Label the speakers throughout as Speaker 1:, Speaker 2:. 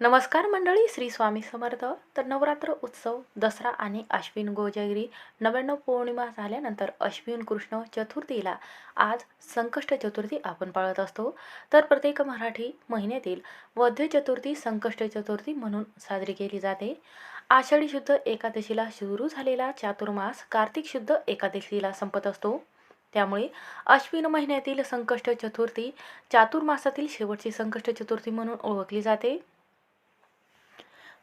Speaker 1: नमस्कार मंडळी श्री स्वामी समर्थ. तर नवरात्र उत्सव दसरा आणि अश्विन गोजागिरी नव्याण्णव पौर्णिमा झाल्यानंतर अश्विन कृष्ण चतुर्थीला आज संकष्ट चतुर्थी आपण पाळत असतो. तर प्रत्येक मराठी महिन्यातील वध्य चतुर्थी संकष्ट चतुर्थी म्हणून साजरी केली जाते. आषाढी शुद्ध एकादशीला सुरू झालेला चातुर्मास कार्तिक शुद्ध एकादशीला संपत असतो. त्यामुळे अश्विन महिन्यातील संकष्ट चतुर्थी चातुर्मासातील शेवटची संकष्ट चतुर्थी म्हणून ओळखली जाते.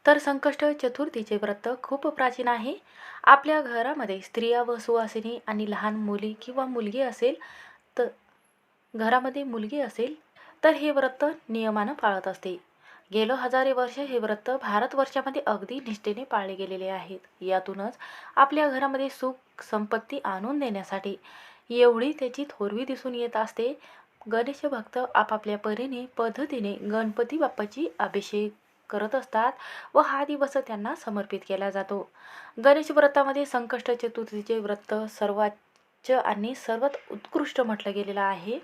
Speaker 1: तर संकष्ट चतुर्थीचे व्रत खूप प्राचीन आहे. आपल्या घरामध्ये स्त्रिया व सुवासिनी आणि लहान मुली किंवा मुलगी असेल तर घरामध्ये मुलगी असेल तर हे व्रत नियमानं पाळत असते. गेलो हजारे वर्ष हे व्रत भारतवर्षामध्ये अगदी निष्ठेने पाळले गेलेले आहेत. यातूनच आपल्या घरामध्ये सुख संपत्ती आणून देण्यासाठी एवढी त्याची थोरवी दिसून येत असते. गणेश भक्त आपापल्या परीने पद्धतीने गणपती बाप्पाची अभिषेक करत असतात व हा दिवस त्यांना समर्पित केला जातो. गणेश व्रतामध्ये संकष्ट चतुर्थीचे व्रत सर्वात आणि सर्वात उत्कृष्ट म्हटलं गेलेलं आहे.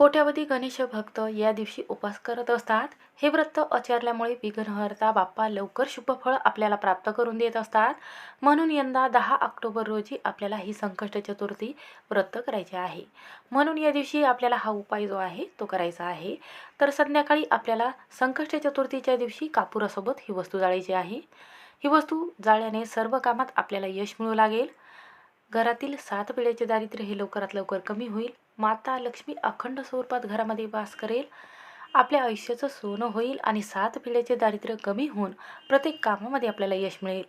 Speaker 1: कोट्यावधी गणेश भक्त या दिवशी उपास करत असतात. हे व्रत आचरल्यामुळे विघ्नहर्ता बाप्पा लवकर शुभफळ आपल्याला प्राप्त करून देत असतात. म्हणून यंदा दहा ऑक्टोबर रोजी आपल्याला ही संकष्ट चतुर्थी व्रत करायचे आहे. म्हणून या दिवशी आपल्याला हा उपाय जो आहे तो करायचा आहे. तर संध्याकाळी आपल्याला संकष्ट चतुर्थीच्या दिवशी कापुरासोबत ही वस्तू जाळायची आहे. ही वस्तू जाळल्याने सर्व कामात आपल्याला यश मिळू लागेल. घरातील सात पिढ्याचे दारिद्र्य हे लवकरात लवकर कमी होईल. माता लक्ष्मी अखंड स्वरूपात घरामध्ये वास करेल. आपल्या आयुष्याचं सोनं होईल आणि सात पिढ्याचे दारिद्र्य कमी होऊन प्रत्येक कामामध्ये आपल्याला यश मिळेल.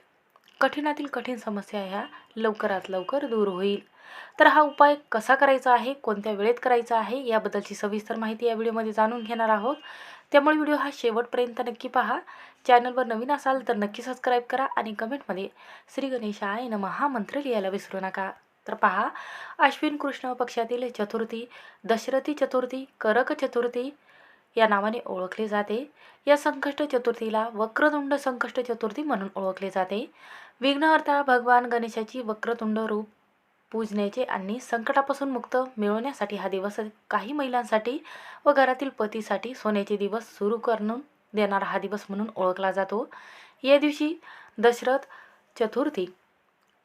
Speaker 1: कठीणातील कठीण समस्या ह्या लवकरात लवकर दूर होईल. तर हा उपाय कसा करायचा आहे कोणत्या वेळेत करायचा आहे याबद्दलची सविस्तर माहिती या व्हिडिओमध्ये जाणून घेणार आहोत. त्यामुळे व्हिडिओ हा शेवटपर्यंत नक्की पहा. चॅनलवर नवीन असाल तर नक्की सबस्क्राईब करा आणि कमेंटमध्ये श्री गणेशाय नम हा मंत्र लिहायला विसरू नका. तर पहा अश्विन कृष्ण पक्षातील चतुर्थी दशरथी चतुर्थी करक चतुर्थी या नावाने ओळखले जाते. या संकष्ट चतुर्थीला वक्रतुंड संकष्ट चतुर्थी म्हणून ओळखले जाते. विघ्नहर्ता भगवान गणेशाची वक्रतुंड रूप पूजण्याचे आणि संकटापासून मुक्त मिळवण्यासाठी हा दिवस काही महिलांसाठी व घरातील पतीसाठी सोन्याचे दिवस सुरू करून देणारा हा दिवस म्हणून ओळखला जातो. या दिवशी दशरथ चतुर्थी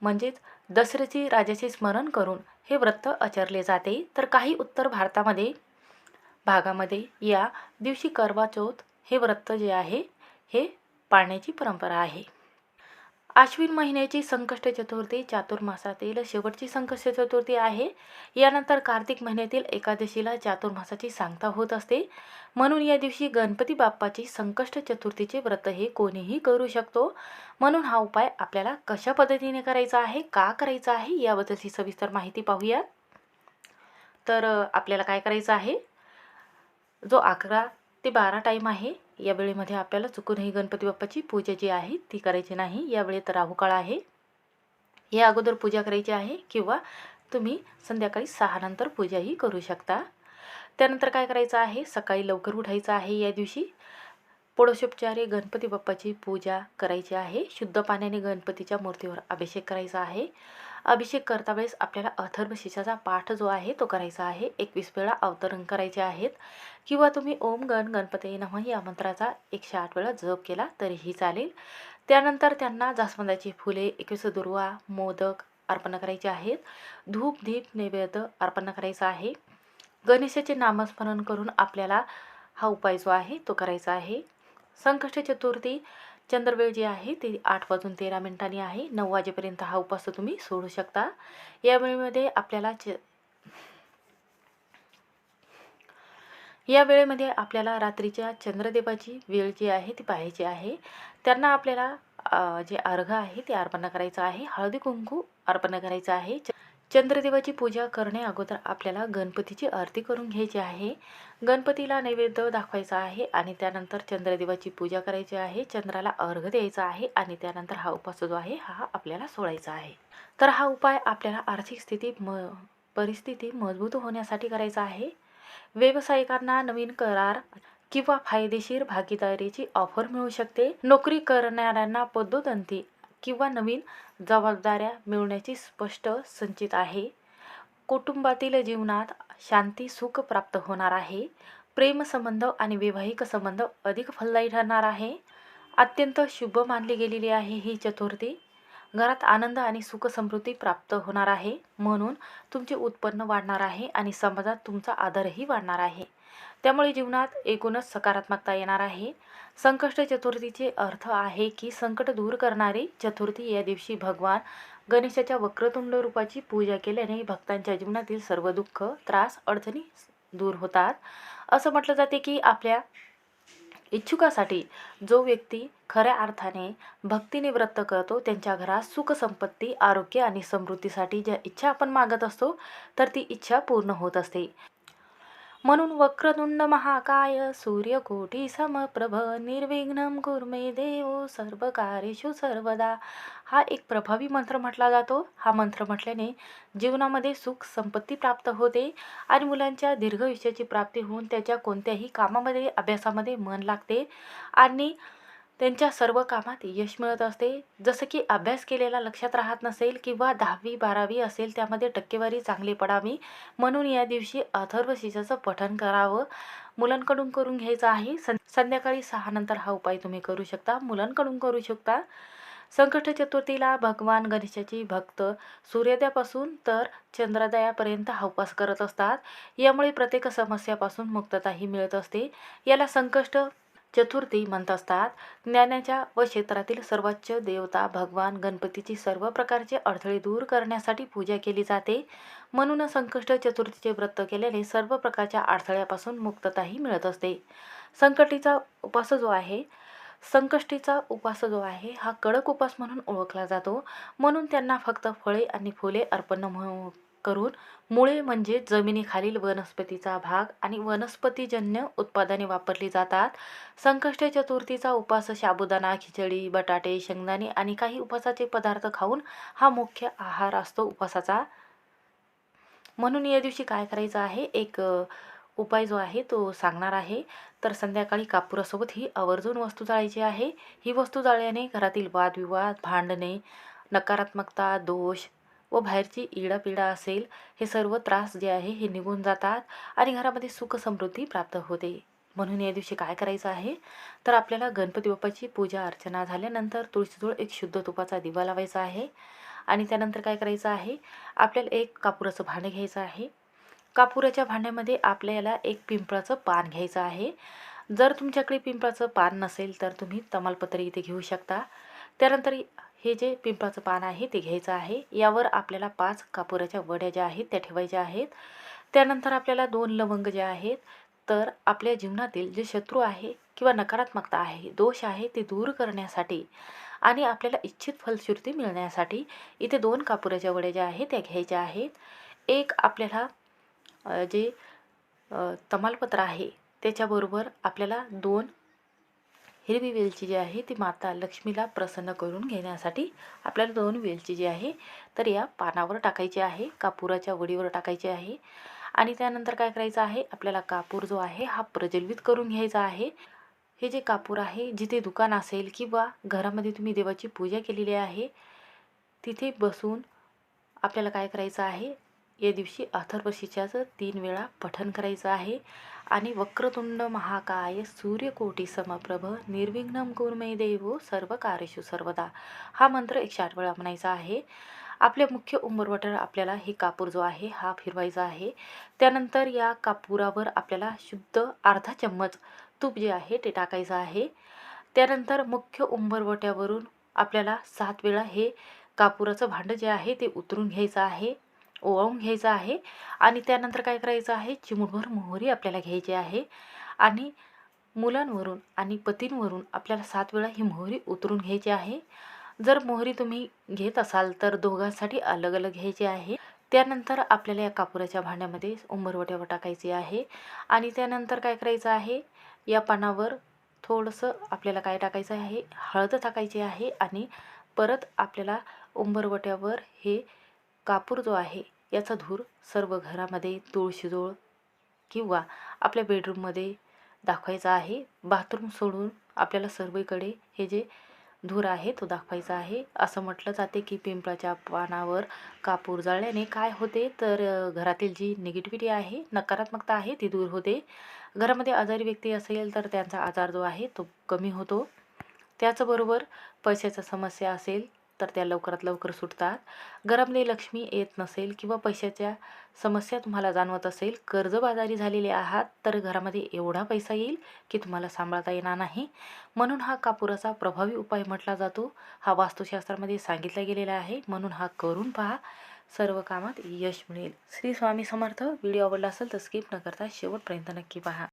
Speaker 1: म्हणजेच दसऱ्याची राजाचे स्मरण करून हे व्रत आचरले जाते. तर काही उत्तर भारतामध्ये भागामध्ये या दिवशी करवा चौथ हे व्रत जे आहे हे पाळण्याची परंपरा आहे. आश्विन महिन्याची संकष्ट चतुर्थी चातुर्मासातील शेवटची संकष्ट चतुर्थी आहे. यानंतर कार्तिक महिन्यातील एकादशीला चातुर्मासाची सांगता होत असते. म्हणून या दिवशी गणपती बाप्पाची संकष्ट चतुर्थीचे व्रत हे कोणीही करू शकतो. म्हणून हा उपाय आपल्याला कशा पद्धतीने करायचा आहे का करायचा आहे याबद्दलची सविस्तर माहिती पाहूया. तर आपल्याला काय करायचं आहे? जो अकरा ते बारा टाईम आहे या वेळेमध्ये आपल्याला चुकूनही गणपती बाप्पाची पूजा जी आहे ती करायची नाही. या वेळेत राहुकाळ आहे. या अगोदर पूजा करायची आहे किंवा तुम्ही संध्याकाळी सहानंतर पूजाही करू शकता. त्यानंतर काय करायचं आहे? सकाळी लवकर उठायचं आहे या दिवशी. पोडोशोपचारे गणपती बाप्पाची पूजा करायची आहे. शुद्ध पाण्याने गणपतीच्या मूर्तीवर अभिषेक करायचा आहे. अभिषेक करता वेळेस आपल्याला अथर्व शिषाचा पाठ जो आहे तो करायचा आहे. एकवीस वेळा अवतरण करायचे आहेत. किंवा तुम्ही ओम गण गणपती नम या मंत्राचा एकशे आठ वेळा जप केला तरीही चालेल. त्यानंतर त्यांना जास्वंदाची फुले एकवीस दुर्वा मोदक अर्पण करायचे आहेत. धूप दीप नैवेद्य अर्पण करायचा आहे. गणेशाचे नामस्मरण करून आपल्याला हा उपाय जो आहे तो करायचा आहे. संकष्ट चतुर्थी चंद्रवेळ जी आहे ती आठ वाजून तेरा मिनिटांनी आहे. नऊ वाजेपर्यंत हा उपास तुम्ही सोडू शकता. या वेळेमध्ये आपल्याला च या वेळेमध्ये आपल्याला रात्रीच्या चंद्रदेवाची वेळ जी आहे ती पाहायची आहे. त्यांना आपल्याला जे अर्घ आहे ते अर्पण करायचं आहे. हळदी कुंकू अर्पण करायचं आहे. चंद्रदेवाची पूजा करणे अगोदर आपल्याला गणपतीची आरती करून घ्यायची आहे. गणपतीला नैवेद्य दाखवायचा आहे आणि त्यानंतर चंद्रदेवाची पूजा करायची आहे. चंद्राला अर्घ द्यायचा आहे आणि त्यानंतर हा उपास जो आहे हा आपल्याला सोडायचा आहे. तर हा उपाय आपल्याला आर्थिक स्थिती म परिस्थिती मजबूत होण्यासाठी करायचा आहे. व्यावसायिकांना नवीन करार किंवा फायदेशीर भागीदारीची ऑफर मिळू शकते. नोकरी करणाऱ्यांना पदोदंती किंवा नवीन जबाबदाऱ्या मिळवण्याची स्पष्ट संचित आहे. कुटुंबातील जीवनात शांती सुख प्राप्त होणार आहे. प्रेमसंबंध आणि वैवाहिक संबंध अधिक फलदायी ठरणार आहे. अत्यंत शुभ मानली गेलेली आहे ही चतुर्थी. घरात आनंद आणि सुख समृद्धी प्राप्त होणार आहे. म्हणून तुमचे उत्पन्न वाढणार आहे आणि समाजात तुमचा आदरही वाढणार आहे. त्यामुळे जीवनात एकूणच सकारात्मकता येणार आहे. संकष्ट चतुर्थीचे अर्थ आहे की संकट दूर करणारी चतुर्थी या दिवशी भगवान गणेशाच्या वक्रतुंड रूपाची पूजा केल्याने भक्तांच्या जीवनातील सर्व दुःख त्रास अडचणी दूर होतात. असं म्हटलं जाते की आपल्या इच्छुकासाठी जो व्यक्ती खऱ्या अर्थाने भक्तीने व्रत करतो त्यांच्या घरात सुख संपत्ती आरोग्य आणि समृद्धीसाठी ज्या इच्छा आपण मागत असतो तर ती इच्छा पूर्ण होत असते. म्हणून वक्रतुंड महाकाय सूर्यकोटी समप्रभ निर्विघ्नम कुर्मे देव सर्व कार्येषु सर्वदा. हा एक प्रभावी मंत्र म्हटला जातो. हा मंत्र म्हटल्याने जीवनामध्ये सुख संपत्ती प्राप्त होते आणि मुलांच्या दीर्घ आयुष्याची प्राप्ती होऊन त्याच्या कोणत्याही कामामध्ये अभ्यासामध्ये मन लागते आणि त्यांच्या सर्व कामात यश मिळत असते. जसं की अभ्यास केलेला लक्षात राहत नसेल किंवा दहावी बारावी असेल त्यामध्ये टक्केवारी चांगली पडावी. म्हणून या दिवशी अथर्व शिशाचं पठण करावं. मुलांकडून करून घ्यायचं आहे. सं संध्याकाळी सहा नंतर हा उपाय तुम्ही करू शकता. मुलांकडून करू शकता. संकट चतुर्थीला भगवान गणेशाची भक्त सूर्योदयापासून तर चंद्रोदयापर्यंत हा उपास करत असतात. यामुळे प्रत्येक समस्यापासून मुक्तताही मिळत असते. याला संकष्ट चतुर्थी म्हणत असतात. ज्ञानाच्या व क्षेत्रातील सर्वोच्च देवता भगवान गणपतीची सर्व प्रकारचे अडथळे दूर करण्यासाठी पूजा केली जाते. म्हणून संकष्ट चतुर्थीचे व्रत केल्याने सर्व प्रकारच्या अडथळ्यापासून मुक्तताही मिळत असते. संकटीचा उपास जो आहे संकष्टीचा उपास जो आहे हा कडक उपास म्हणून ओळखला जातो. म्हणून त्यांना फक्त फळे आणि फुले अर्पण म्हणून करून मुळे म्हणजे जमिनीखालील वनस्पतीचा भाग आणि वनस्पतीजन्य उत्पादने वापरली जातात. संकष्ट चतुर्थीचा उपास साबुदाणा खिचडी बटाटे शेंगदाणे आणि काही उपासाचे पदार्थ खाऊन हा मुख्य आहार असतो उपासाचा म्हणून या दिवशी काय करायचं आहे? एक उपाय जो आहे तो सांगणार आहे. तर संध्याकाळी कापुरासोबत ही आवर्जून वस्तू जाळायची आहे. ही वस्तू जाळल्याने घरातील वादविवाद भांडणे नकारात्मकता दोष व बाहेरची इडापिडा असेल हे सर्व त्रास जे आहे हे निघून जातात आणि घरामध्ये सुख समृद्धी प्राप्त होते. म्हणून या दिवशी काय करायचं आहे? तर आपल्याला गणपती बाप्पाची पूजा अर्चना झाल्यानंतर तुळशीजवळ एक शुद्ध तुपाचा दिवा लावायचा आहे. आणि त्यानंतर काय करायचं आहे? आपल्याला एक कापुराचं भांडं घ्यायचं आहे. कापुराच्या भांड्यामध्ये आपल्याला एक पिंपळाचं पान घ्यायचं आहे. जर तुमच्याकडे पिंपळाचं पान नसेल तर तुम्ही तमालपत्र इथे घेऊ शकता. त्यानंतर हे जे पिंपळाचं पान आहे ते घ्यायचं आहे. यावर आपल्याला पाच कापुराच्या वड्या ज्या आहेत त्या ठेवायच्या आहेत. त्यानंतर आपल्याला दोन लवंग जे आहेत तर आपल्या जीवनातील जे शत्रू आहे किंवा नकारात्मकता आहे दोष आहे ते दूर करण्यासाठी आणि आपल्याला इच्छित फलश्रुती मिळण्यासाठी इथे दोन कापुराच्या वड्या ज्या आहेत त्या घ्यायच्या आहेत. एक आपल्याला जे तमालपत्र आहे त्याच्याबरोबर आपल्याला दोन हिरवी वेलची जी आहे ती माता लक्ष्मीला प्रसन्न करून घेण्यासाठी आपल्याला दोन वेलची जी आहे तर या पानावर टाकायची आहे कापुराच्या वडीवर टाकायची आहे. आणि त्यानंतर काय करायचं आहे आपल्याला कापूर जो आहे हा प्रज्वलित करून घ्यायचा आहे. हे जे कापूर आहे जिथे दुकान असेल किंवा घरामध्ये तुम्ही देवाची पूजा केलेली आहे तिथे बसून आपल्याला काय करायचं आहे या दिवशी अथर्वशीच्याचं तीन वेळा पठन करायचं आहे. आणि वक्रतुंड महाकाय सूर्यकोटी समप्रभ निर्विघ्नम कुर्मे देवो सर्व कार्यशु सर्वदा. हा मंत्र एकशे आठ वेळा म्हणायचा आहे. आपल्या मुख्य उंबरवटर आपल्याला हे कापूर जो आहे हा फिरवायचा आहे. त्यानंतर या कापुरावर आपल्याला शुद्ध अर्धा चम्मच तूप जे आहे ते टाकायचं आहे. त्यानंतर मुख्य उंबरवट्यावरून आपल्याला सात वेळा हे कापुराचं भांडं जे आहे ते उतरून घ्यायचं आहे. ओवाळून घ्यायचं आहे आणि त्यानंतर काय करायचं आहे? चिमूटभर मोहरी आपल्याला घ्यायची आहे आणि मुलांवरून आणि पतींवरून आपल्याला सात वेळा ही मोहरी उतरून घ्यायची आहे. जर मोहरी तुम्ही घेत असाल तर दोघांसाठी अलग अलग घ्यायची आहे. त्यानंतर आपल्याला या कापुराच्या भांड्यामध्ये उंबरवट्यावर टाकायची आहे आणि त्यानंतर काय करायचं आहे? या पानावर थोडंसं आपल्याला काय टाकायचं आहे? हळद टाकायची आहे आणि परत आपल्याला उंबरवट्यावर हे कापूर जो आहे याचा धूर सर्व घरामध्ये तुळशीजवळ किंवा आपल्या बेडरूममध्ये दाखवायचा आहे. बाथरूम सोडून आपल्याला सर्वीकडे हे जे धूर आहे तो दाखवायचा आहे. असं म्हटलं जाते की पिंपळाच्या पानावर कापूर जाळल्याने काय होते? तर घरातील जी निगेटिव्हिटी आहे नकारात्मकता आहे ती दूर होते. घरामध्ये आजारी व्यक्ती असेल तर त्यांचा आजार जो आहे तो कमी होतो. त्याचबरोबर पैशाचा समस्या असेल तर त्या लवकरात लवकर सुटतात. गरमने लक्ष्मी येत नसेल किंवा पैशाच्या समस्या तुम्हाला जाणवत असेल कर्जबाजारी झालेले आहात तर घरामध्ये एवढा पैसा येईल की तुम्हाला सांभाळता येणार नाही. म्हणून हा कापुराचा प्रभावी उपाय म्हटला जातो. हा वास्तुशास्त्रामध्ये सांगितला गेलेला आहे. म्हणून हा करून पहा. सर्व कामात यश मिळेल. श्री स्वामी समर्थ. व्हिडिओ आवडला असेल तर स्किप न करता शेवटपर्यंत नक्की पहा.